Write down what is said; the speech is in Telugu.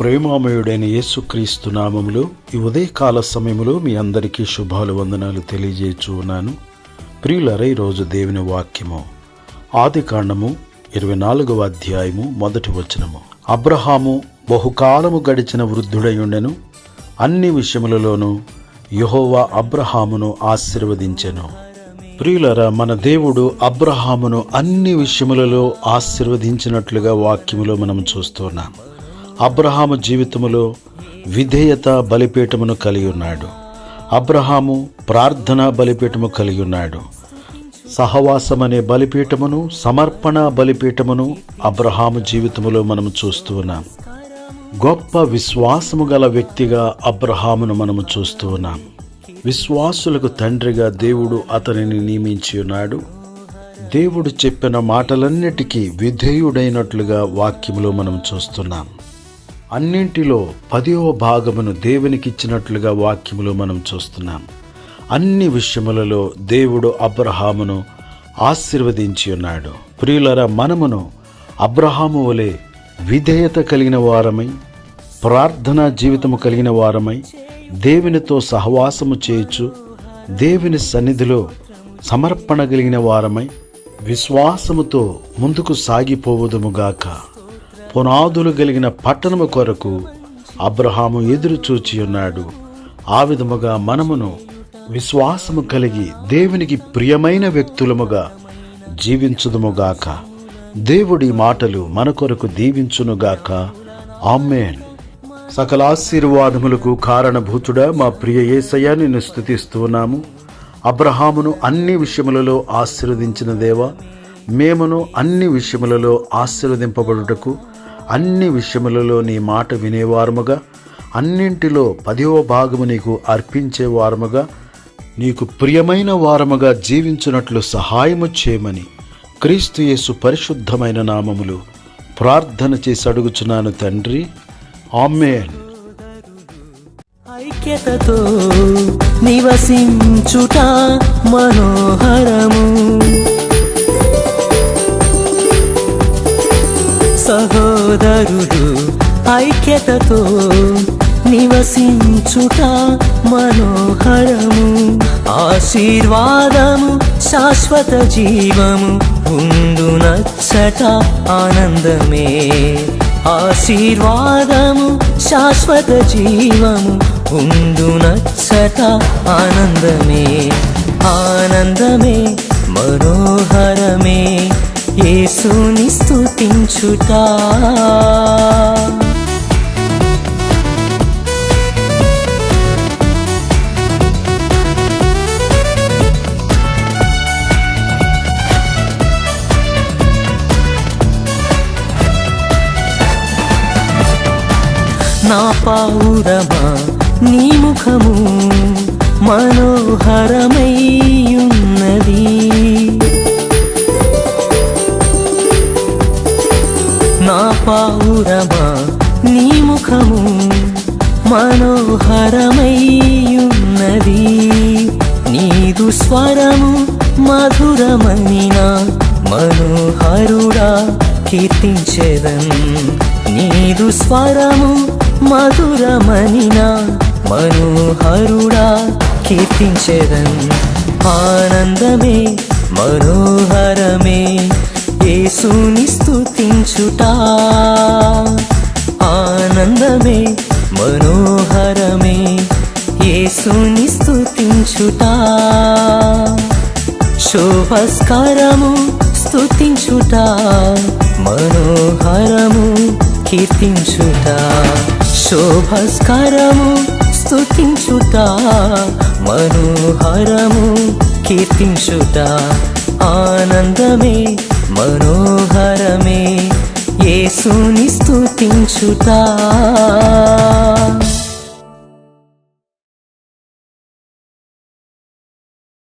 ప్రేమామయుడైన యేసుక్రీస్తు నామములో ఈ ఉదయకాల సమయములో మీ అందరికీ శుభాలు వందనాలు తెలియజేయచూ ఉన్నాను. ప్రియులరై రోజు దేవుని వాక్యము ఆది కాండము ఇరవై నాలుగవ అధ్యాయము మొదటి వచనము. అబ్రహాము బహుకాలము గడిచిన వృద్ధుడయుండెను అన్ని విషయములలోనూ యెహోవా అబ్రహామును ఆశీర్వదించెను. ప్రియులర మన దేవుడు అబ్రహామును అన్ని విషయములలో ఆశీర్వదించినట్లుగా వాక్యములో మనం చూస్తున్నాం. అబ్రహాము జీవితములో విధేయత బలిపీఠమును కలిగి ఉన్నాడు. అబ్రహాము ప్రార్థన బలిపీఠము కలిగి ఉన్నాడు. సహవాసం అనే బలిపీఠమును సమర్పణ బలిపీఠమును అబ్రహాము జీవితములో మనం చూస్తూ ఉన్నాం. గొప్ప విశ్వాసము గల వ్యక్తిగా అబ్రహామును మనము చూస్తూ ఉన్నాం. విశ్వాసులకు తండ్రిగా దేవుడు అతనిని నియమించి ఉన్నాడు. దేవుడు చెప్పిన మాటలన్నిటికీ విధేయుడైనట్లుగా వాక్యములో మనం చూస్తున్నాం. అన్నింటిలో పదవ భాగమును దేవునికి ఇచ్చినట్లుగా వాక్యములో మనం చూస్తున్నాం. అన్ని విషయములలో దేవుడు అబ్రహామును ఆశీర్వదించి ఉన్నాడు ప్రియులర మనమును అబ్రహాము వలె విధేయత కలిగిన వారమై ప్రార్థనా జీవితము కలిగిన వారమై దేవునితో సహవాసము చేయొచ్చు దేవుని సన్నిధిలో సమర్పణ కలిగిన వారమై విశ్వాసముతో ముందుకు సాగిపోవదుముగాక పునాదులు కలిగిన పట్టణము కొరకు అబ్రహాము ఎదురు చూచి ఉన్నాడు. ఆ విధముగా మనమును విశ్వాసము కలిగి దేవునికి ప్రియమైన వ్యక్తులముగా జీవించుదుముగాక. దేవుడి మాటలు మన కొరకు దీవించునుగాక. ఆమెన్. సకల ఆశీర్వాదములకు కారణభూతుడా మా ప్రియ ఏసయ్య నిన్ను ఉన్నాము. అబ్రహామును అన్ని విషయములలో ఆశీర్వదించిన దేవ మేమును అన్ని విషయములలో ఆశీర్వదింపబడుటకు అన్ని విషయములలో నీ మాట వినేవారముగా అన్నింటిలో పదివ భాగము నీకు అర్పించేవారముగా నీకు ప్రియమైన వారముగా జీవించున్నట్లు సహాయము చేయమని క్రీస్తు యేసు పరిశుద్ధమైన నామములు ప్రార్థన చేసి అడుగుచున్నాను తండ్రి. ఆమెన్. ఐక్యతతో నివసించుట మనోహరము. సోదరుడు ఐక్యతతో నివసించుట మనోహరము. ఆశీర్వాదము శాశ్వత జీవము ఉండు నచ్చట ఆనందమే. ఆశీర్వాదము శాశ్వత జీవము ఉండు నచ్చట ఆనందమే. ఆనందమే మనోహరమే. యేసుని స్తుతించుట. నా పావురమా నీ ముఖము మనోహరమయ్యున్నది నా పావురమా? నీ ముఖము మనోహరమయ్యున్నది. నీదు స్వరము మధురమనిన మనోహరుడా కీర్తించేదన్ నీదు స్వరము మధురమనిన మనోహరుడా కీర్తించేదన్ ఆనందమే మనోహరమే యేసుని అందమే మనోహరమే యేసుని స్థుతించుట శోభస్కరము స్థుతించుట మనోహరము కీర్తించుట. శోభస్కరము స్థుతించుట మనోహరము కీర్తించుట. ఆనందమే మనోహరమే యేసుని స్తుతించుట